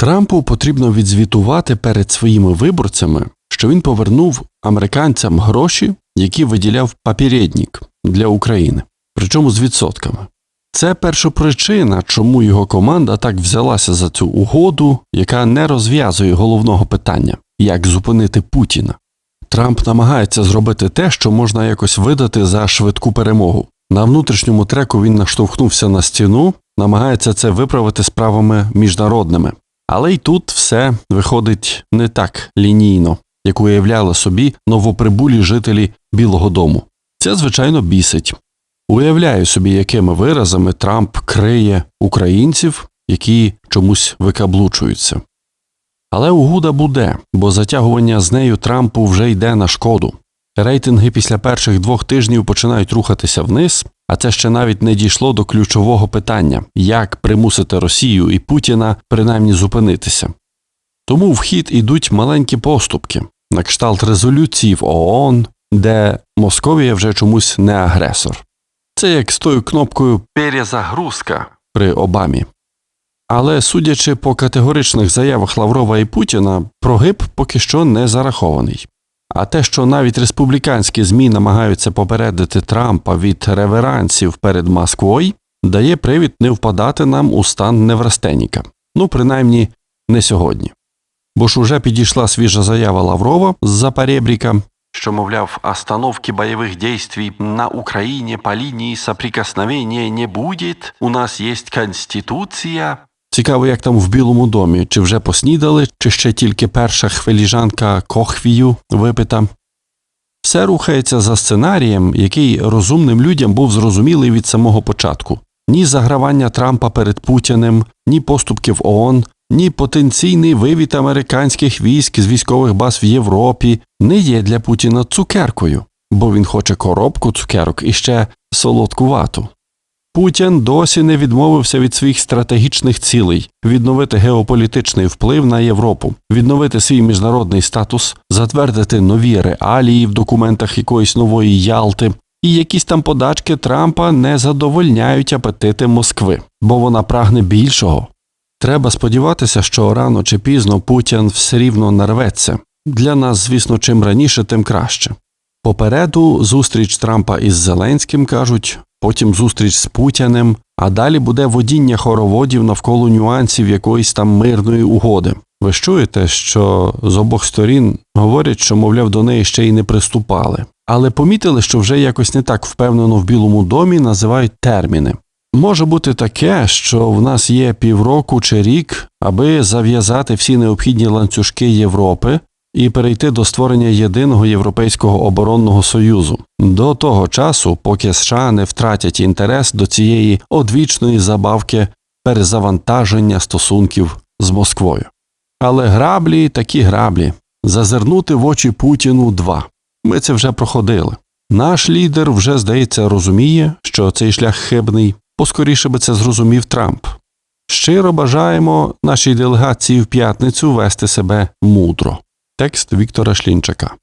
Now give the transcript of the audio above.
Трампу потрібно відзвітувати перед своїми виборцями, що він повернув американцям гроші, які виділяв папірєднік для України, причому з відсотками. Це першопричина, чому його команда так взялася за цю угоду, яка не розв'язує головного питання як зупинити Путіна. Трамп намагається зробити те, що можна якось видати за швидку перемогу. На внутрішньому треку він наштовхнувся на стіну, намагається це виправити справами міжнародними. Але й тут все виходить не так лінійно, як уявляли собі новоприбулі жителі Білого Дому. Це, звичайно, бісить. Уявляю собі, якими виразами Трамп криє українців, які чомусь викаблучуються. Але угода буде, бо затягування з нею Трампу вже йде на шкоду. Рейтинги після перших двох тижнів починають рухатися вниз, а це ще навіть не дійшло до ключового питання як примусити Росію і Путіна принаймні зупинитися. Тому в хід ідуть маленькі поступки, на кшталт резолюції в ООН, де Московія вже чомусь не агресор. Це як з тою кнопкою перезагрузка при Обамі. Але судячи по категоричних заявах Лаврова і Путіна, прогиб поки що не зарахований. А те, що навіть республіканські ЗМІ намагаються попередити Трампа від реверансів перед Москвою, дає привід не впадати нам у стан Неврастеніка. Ну, принаймні, не сьогодні. Бо ж уже підійшла свіжа заява Лаврова з-за перебріка, що, мовляв, остановки бойових дій на Україні по лінії соприкосновення не буде, у нас є Конституція. Цікаво, як там в Білому домі, чи вже поснідали, чи ще тільки перша хвиліжанка кохвію випита. Все рухається за сценарієм, який розумним людям був зрозумілий від самого початку. Ні загравання Трампа перед Путіним, ні поступки в ООН, ні потенційний вивід американських військ з військових баз в Європі не є для Путіна цукеркою, бо він хоче коробку цукерок і ще солодкувату. Путін досі не відмовився від своїх стратегічних цілей відновити геополітичний вплив на Європу, відновити свій міжнародний статус, затвердити нові реалії в документах якоїсь нової Ялти, і якісь там подачки Трампа не задовольняють апетити Москви, бо вона прагне більшого. Треба сподіватися, що рано чи пізно Путін все рівно нарветься. Для нас, звісно, чим раніше, тим краще. Попереду зустріч Трампа із Зеленським кажуть, потім зустріч з Путіним, а далі буде водіння хороводів навколо нюансів якоїсь там мирної угоди. Ви ж чуєте, що з обох сторін говорять, що, мовляв, до неї ще й не приступали. Але помітили, що вже якось не так впевнено в Білому домі називають терміни. Може бути таке, що в нас є півроку чи рік, аби зав'язати всі необхідні ланцюжки Європи і перейти до створення єдиного європейського оборонного союзу до того часу, поки США не втратять інтерес до цієї одвічної забавки перезавантаження стосунків з Москвою. Але граблі такі граблі зазирнути в очі Путіну два. Ми це вже проходили. Наш лідер вже, здається, розуміє, що цей шлях хибний, поскоріше би це зрозумів Трамп. Щиро бажаємо нашій делегації в п'ятницю вести себе мудро. Tekst Wiktora Ślińczyka.